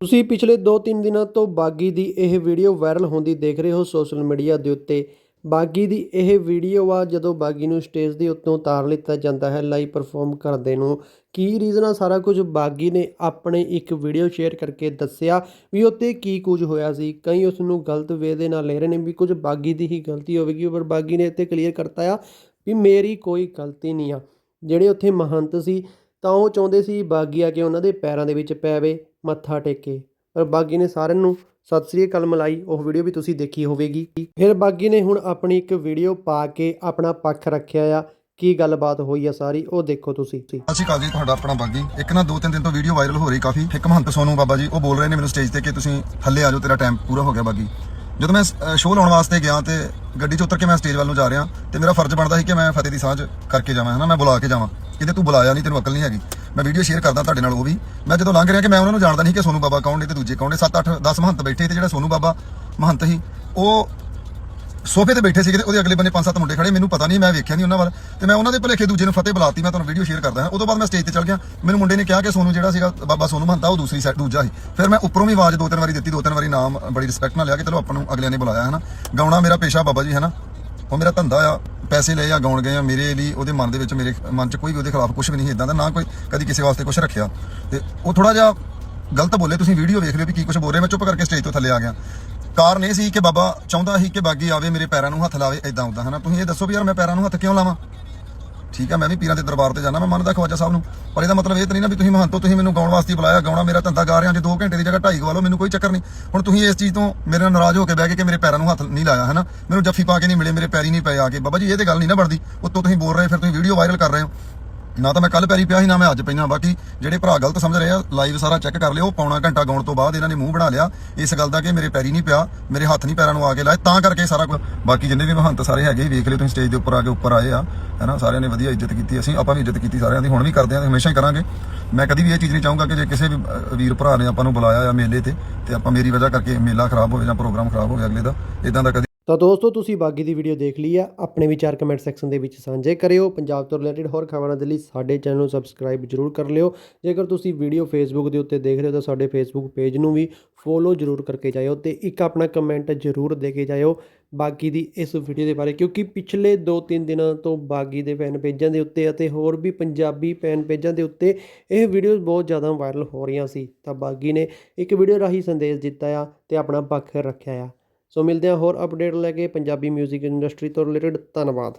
ਤੁਸੀਂ ਪਿਛਲੇ 2-3 ਦਿਨਾਂ ਤੋਂ ਬਾਗੀ ਦੀ ਇਹ ਵੀਡੀਓ ਵਾਇਰਲ ਹੁੰਦੀ ਦੇਖ ਰਹੇ ਹੋ ਸੋਸ਼ਲ ਮੀਡੀਆ ਦੇ ਉੱਤੇ। ਬਾਗੀ ਦੀ ਇਹ ਵੀਡੀਓ ਆ, ਜਦੋਂ ਬਾਗੀ ਨੂੰ ਸਟੇਜ ਦੇ ਉੱਤੋਂ ਉਤਾਰ ਲਿੱਤਾ ਜਾਂਦਾ ਹੈ, ਲਾਈਵ ਪਰਫਾਰਮ ਕਰਦੇ ਨੂੰ। ਕੀ ਰੀਜ਼ਨ ਆ? ਸਾਰਾ ਕੁਝ ਬਾਗੀ ਨੇ ਆਪਣੇ ਇੱਕ ਵੀਡੀਓ ਸ਼ੇਅਰ ਕਰਕੇ ਦੱਸਿਆ ਵੀ ਉੱਤੇ ਕੀ ਕੁਝ ਹੋਇਆ ਸੀ। ਕਈ ਉਸ ਨੂੰ ਗਲਤ ਵੇ ਦੇ ਨਾਲ ਲੈ ਰਹੇ ਨੇ ਵੀ ਕੁਝ ਬਾਗੀ ਦੀ ਹੀ ਗਲਤੀ ਹੋਵੇਗੀ, ਪਰ ਬਾਗੀ ਨੇ ਇੱਥੇ ਕਲੀਅਰ ਕਰਤਾ ਆ ਵੀ ਮੇਰੀ ਕੋਈ ਗਲਤੀ ਨਹੀਂ ਆ। ਜਿਹੜੇ ਉੱਥੇ ਮਹੰਤ ਸੀ ਤਾਂ ਉਹ ਚਾਹੁੰਦੇ ਸੀ ਬਾਗੀ ਆ ਕੇ ਉਹਨਾਂ ਦੇ ਪੈਰਾਂ ਦੇ ਵਿੱਚ ਪੈਵੇ, ਮੱਥਾ ਟੇਕੇ। ਪਰ ਬਾਗੀ ਨੇ ਸਾਰਿਆਂ ਨੂੰ ਸਤਿ ਸ੍ਰੀ ਅਕਾਲ ਮਲਾਈ, ਉਹ ਵੀਡੀਓ ਵੀ ਤੁਸੀਂ ਦੇਖੀ ਹੋਵੇਗੀ। ਫਿਰ ਬਾਗੀ ਨੇ ਹੁਣ ਆਪਣੀ ਇੱਕ ਵੀਡੀਓ ਪਾ ਕੇ ਆਪਣਾ ਪੱਖ ਰੱਖਿਆ ਆ। ਕੀ ਗੱਲਬਾਤ ਹੋਈ ਆ ਸਾਰੀ, ਉਹ ਦੇਖੋ ਤੁਸੀਂ। ਸਤਿ ਸ਼੍ਰੀ ਅਕਾਲ ਜੀ, ਤੁਹਾਡਾ ਆਪਣਾ ਬਾਗੀ। ਇੱਕ ਨਾ ਦੋ ਤਿੰਨ ਦਿਨ ਤੋਂ ਵੀਡੀਓ ਵਾਇਰਲ ਹੋ ਰਹੀ ਕਾਫੀ। ਇੱਕ ਮਹੰਤ ਸੋਨੂ ਬਾਬਾ ਜੀ, ਉਹ ਬੋਲ ਰਹੇ ਨੇ ਮੈਨੂੰ ਸਟੇਜ ਤੇ ਕਿ ਤੁਸੀਂ ਥੱਲੇ ਆ ਜਾਓ, ਤੇਰਾ ਟਾਈਮ ਪੂਰਾ ਹੋ ਗਿਆ ਬਾਗੀ। ਜਦੋਂ ਮੈਂ ਸ਼ੋਅ ਲਾਉਣ ਵਾਸਤੇ ਗਿਆ ਤੇ ਗੱਡੀ 'ਚ ਉਤਰ ਕੇ ਮੈਂ ਸਟੇਜ ਵੱਲ ਨੂੰ ਜਾ ਰਿਹਾ ਤੇ ਮੇਰਾ ਫਰਜ਼ ਬਣਦਾ ਸੀ ਕਿ ਮੈਂ ਫਤਿਹ ਦੀ ਸਾਂਝ ਕਰਕੇ ਜਾਵਾਂ, ਹਨਾ? ਮੈਂ ਬੁਲਾ ਕੇ ਜਾਵਾਂ। ਕਿਤੇ ਤੂੰ ਬੁਲਾਇਆ ਨਹੀਂ, ਤੈਨੂੰ ਅਕਲ ਨਹੀਂ ਹੈਗੀ। ਮੈਂ ਵੀਡੀਓ ਸ਼ੇਅਰ ਕਰਦਾ ਤੁਹਾਡੇ ਨਾਲ ਉਹ ਵੀ। ਮੈਂ ਜਦੋਂ ਲੰਘ ਰਿਹਾ ਕਿ ਮੈਂ ਉਹਨਾਂ ਨੂੰ ਜਾਣਦਾ ਨਹੀਂ ਕਿ ਸੋਨੂ ਬਾਬਾ ਕੌਣ ਨੇ ਤੇ ਦੂਜੇ ਕੌਣ ਨੇ। 7 8 10 ਮਹੰਤ ਬੈਠੇ ਤੇ ਜਿਹੜਾ ਸੋਨੂ ਬਾਬਾ ਮਹੰਤ ਸੀ, ਉਹ ਸੋਫੇ ਤੇ ਬੈਠੇ ਸੀਗੇ ਤੇ ਉਹਦੇ ਅਗਲੇ ਬੰਨੇ ਪੰਜ ਸੱਤ ਮੁੰਡੇ ਖੜੇ। ਮੈਨੂੰ ਪਤਾ ਨਹੀਂ, ਮੈਂ ਵੇਖਿਆ ਨਹੀਂ ਉਹਨਾਂ ਵੱਲ। ਤੇ ਮੈਂ ਉਹਨਾਂ ਦੇ ਭਲੇਖੇ ਦੂਜੇ ਨੂੰ ਫਤਿਹ ਬੁਲਾਤੀ, ਮੈਂ ਤੁਹਾਨੂੰ ਵੀਡੀਓ ਸ਼ੇਅਰ ਕਰਦਾ ਹਾਂ। ਉਦੋਂ ਬਾਅਦ ਮੈਂ ਸਟੇਜ ਤੇ ਚੱਲ ਗਿਆ। ਮੈਨੂੰ ਮੁੰਡੇ ਨੇ ਕਿਹਾ ਕਿ ਸੋਨੂ ਜਿਹੜਾ ਸੀਗਾ, ਬਾਬਾ ਸੋਨੂ ਮਹੰਤਾ ਉਹ ਦੂਸਰੀ ਸਾਈਡ ਦੂਜਾ ਸੀ। ਫਿਰ ਮੈਂ ਉੱਪਰੋਂ ਵੀ ਆਵਾਜ਼ ਦੋ ਤਿੰਨ ਵਾਰੀ ਦਿੱਤੀ, ਦੋ ਤਿੰਨ ਵਾਰੀ ਨਾਮ ਬੜੀ ਰਿਸਪੈਕਟ ਨਾਲ ਲਿਆ ਕਿ ਚਲੋ ਆਪਾਂ ਨੂੰ ਅਗਲਿਆਂ ਨੇ ਬੁਲਾਇਆ ਹੈ ਨਾ ਗਾਉਣਾ ਮੇਰਾ ਪੇਸ਼ਾ ਬਾਬਾ ਜੀ ਹੈ ਨਾ ਉਹ ਮੇਰਾ ਧੰਦਾ ਆ। ਪੈਸੇ ਲਏ ਆ ਗਾਉਣ ਗਏ ਆ ਮੇਰੇ ਲਈ ਉਹਦੇ ਮਨ ਦੇ ਵਿੱਚ ਮੇਰੇ ਮਨ 'ਚ ਕੋਈ ਵੀ ਉਹਦੇ ਖਿਲਾਫ ਕੁਝ ਵੀ ਨਹੀਂ ਇਦਾਂ ਦਾ ਨਾ ਕੋਈ ਕਦੀ ਕਿਸੇ ਵਾਸਤੇ ਕੁਝ ਰੱਖਿਆ। ਤੇ ਉਹ ਥੋੜਾ ਜਿਹਾ ਗਲਤ ਬੋਲੇ ਤੁਸੀਂ, ਵੀਡੀਓ ਵੇਖ ਲਿਓ ਵੀ ਕੀ ਕੁਝ ਬੋਲ ਰਿਹਾ। ਮੈਂ ਚੁੱਪ ਕਰਕੇ ਸਟੇਜ ਤੋਂ ਥੱਲੇ ਆ ਗਿਆ। ਕਾਰਨ ਇਹ ਸੀ ਕਿ ਬਾਬਾ ਚਾਹੁੰਦਾ ਸੀ ਕਿ ਬਾਗੀ ਆਵੇ, ਮੇਰੇ ਪੈਰਾਂ ਨੂੰ ਹੱਥ ਲਾਵੇ ਇਦਾਂ ਉਦਾਂ ਹਨਾ? ਤੁਸੀਂ ਇਹ ਦੱਸੋ ਵੀ ਯਾਰ ਮੈਂ ਪੈਰਾਂ ਨੂੰ ਹੱਥ ਕਿਉਂ ਲਾਵਾਂ? ਠੀਕ ਆ, ਮੈਂ ਵੀ ਪੀਰਾਂ ਦੇ ਦਰਬਾਰ ਤੇ ਜਾਣਾ ਮੈਂ ਮੰਨਦਾ ਖਵਾਜਾ ਸਾਹਿਬ ਨੂੰ। ਪਰ ਇਹਦਾ ਮਤਲਬ ਇਹ ਤਾਂ ਨਹੀਂ ਨਾ ਵੀ ਤੁਸੀਂ ਮਹੰਤੋ, ਤੁਸੀਂ ਮੈਨੂੰ ਗਾਉਣ ਵਾਸਤੇ ਬੁਲਾਇਆ, ਗਾਉਣਾ ਮੇਰਾ ਧੰਦਾ ਗਾ ਰਿਹਾ, ਜੇ 2 ਘੰਟੇ ਦੀ ਜਗ੍ਹਾ 2.5 ਗਵਾ ਲਓ, ਮੈਨੂੰ ਕੋਈ ਚੱਕਰ ਨਹੀਂ। ਹੁਣ ਤੁਸੀਂ ਇਸ ਚੀਜ਼ ਤੋਂ ਮੇਰੇ ਨਾਲ ਨਾਰਾਜ਼ ਹੋ ਕੇ ਬਹਿ ਗਏ ਕਿ ਮੇਰੇ ਪੈਰਾਂ ਨੂੰ ਹੱਥ ਨਹੀਂ ਲਾਇਆ, ਹਨਾ? ਮੈਨੂੰ ਜੱਫੀ ਪਾ ਕੇ ਨਹੀਂ ਮਿਲੇ, ਮੇਰੇ ਪੈਰੀ ਨਹੀਂ ਪਏ ਆ ਕੇ। ਬਾਬਾ ਜੀ, ਇਹ ਤੇ ਗੱਲ ਨਹੀਂ ਨਾ ਬਣਦੀ। ਉੱਤੋਂ ਤੁਸੀਂ ਬੋਲ ਰਹੇ, ਫਿਰ ਤੁਸੀਂ ਵੀਡੀਓ ਵਾਇਰਲ ਕਰ ਰਹੇ ਹੋ। ਨਾ ਤਾਂ ਮੈਂ ਕੱਲ ਪੈਰੀ ਪਿਆ ਸੀ, ਨਾ ਮੈਂ ਅੱਜ ਪੈਣਾ। ਬਾਕੀ ਜਿਹੜੇ ਭਰਾ ਗਲਤ ਸਮਝ ਰਹੇ ਆ ਲਾਈਵ ਸਾਰਾ ਚੈੱਕ ਕਰ ਲਿਓ। ਪੌਣਾ ਘੰਟਾ ਗਾਉਣ ਤੋਂ ਬਾਅਦ ਇਹਨਾਂ ਨੇ ਮੂੰਹ ਬਣਾ ਲਿਆ। ਇਸ ਗੱਲ ਦਾ ਕਿ ਮੇਰੇ ਪੈਰੀ ਨਹੀਂ ਪਿਆ, ਮੇਰੇ ਹੱਥ ਨਹੀਂ ਪੈਰਾਂ ਨੂੰ ਆ ਕੇ ਲਾਏ। ਤਾਂ ਕਰਕੇ ਸਾਰਾ ਕੁਝ ਬਾਕੀ ਜਿੰਨੇ ਵੀ ਮਹੰਤ ਸਾਰੇ ਹੈਗੇ, ਵੇਖ ਲਿਓ ਤੁਸੀਂ ਸਟੇਜ ਦੇ ਉੱਪਰ ਆ ਕੇ ਉੱਪਰ ਆਏ ਆ। ਹੈਨਾ, ਸਾਰਿਆਂ ਨੇ ਵਧੀਆ ਇੱਜ਼ਤ ਕੀਤੀ, ਅਸੀਂ ਆਪਾਂ ਵੀ ਇੱਜ਼ਤ ਕੀਤੀ ਸਾਰਿਆਂ ਦੀ, ਹੁਣ ਵੀ ਕਰਦੇ ਆਂ ਤੇ ਹਮੇਸ਼ਾ ਹੀ ਕਰਾਂਗੇ। ਮੈਂ ਕਦੀ ਵੀ ਇਹ ਚੀਜ਼ ਨਹੀਂ ਚਾਹੂੰਗਾ ਕਿ ਜੇ ਕਿਸੇ ਵੀ ਵੀਰ ਭਰਾ ਨੇ ਆਪਾਂ ਨੂੰ ਬੁਲਾਇਆ ਆ ਮੇਲੇ ਤੇ ਤੇ ਆਪਾਂ ਮੇਰੀ ਵਜ੍ਹਾ ਕਰਕੇ ਮੇਲਾ ਖਰਾਬ ਹੋਵੇ ਜਾਂ ਪ੍ਰੋਗਰਾਮ ਖਰਾਬ ਹੋਵੇ ਅਗਲੇ ਦਾ ਇਦਾਂ ਦਾ ਕਦੀ ਤਾਂ ਦੋਸਤੋ, ਤੁਸੀਂ ਬਾਗੀ ਦੀ ਵੀਡੀਓ ਦੇਖ ਲਈ ਆ। ਆਪਣੇ ਵਿਚਾਰ ਕਮੈਂਟ ਸੈਕਸ਼ਨ ਦੇ ਵਿੱਚ ਸਾਂਝੇ ਕਰਿਓ। ਪੰਜਾਬ ਤੋਂ ਰਿਲੇਟਡ ਹੋਰ ਖਬਰਾਂ ਦੇ ਲਈ ਸਾਡੇ ਚੈਨਲ ਨੂੰ ਸਬਸਕ੍ਰਾਈਬ ਜਰੂਰ ਕਰ ਲਿਓ। ਜੇਕਰ ਤੁਸੀਂ ਵੀਡੀਓ ਫੇਸਬੁੱਕ ਦੇ ਉੱਤੇ ਦੇਖ ਰਹੇ ਹੋ, ਤਾਂ ਸਾਡੇ ਫੇਸਬੁੱਕ ਪੇਜ ਨੂੰ ਵੀ ਫੋਲੋ ਜਰੂਰ ਕਰਕੇ ਜਾਇਓ ਤੇ ਇੱਕ ਆਪਣਾ ਕਮੈਂਟ ਜਰੂਰ ਦੇ ਕੇ ਜਾਇਓ ਬਾਗੀ ਦੀ ਇਸ ਵੀਡੀਓ ਦੇ ਬਾਰੇ। ਕਿਉਂਕਿ ਪਿਛਲੇ 2-3 ਦਿਨਾਂ ਤੋਂ ਬਾਗੀ ਦੇ ਫੈਨ ਪੇਜਾਂ ਦੇ ਉੱਤੇ ਅਤੇ ਹੋਰ ਵੀ ਪੰਜਾਬੀ ਫੈਨ ਪੇਜਾਂ ਦੇ ਉੱਤੇ ਇਹ ਵੀਡੀਓਜ਼ ਬਹੁਤ ਜ਼ਿਆਦਾ ਵਾਇਰਲ ਹੋ ਰਹੀਆਂ ਸੀ। ਤਾਂ ਬਾਗੀ ਨੇ ਇੱਕ ਵੀਡੀਓ ਰਾਹੀਂ ਸੰਦੇਸ਼ ਦਿੱਤਾ ਆ ਤੇ ਆਪਣਾ ਪੱਖ ਰੱਖਿਆ ਆ। ਸੋ ਮਿਲਦੇ ਹਾਂ ਹੋਰ ਅਪਡੇਟ ਲੈ ਕੇ ਪੰਜਾਬੀ ਮਿਊਜ਼ਿਕ ਇੰਡਸਟਰੀ ਤੋਂ ਰਿਲੇਟਡ ਧੰਨਵਾਦ।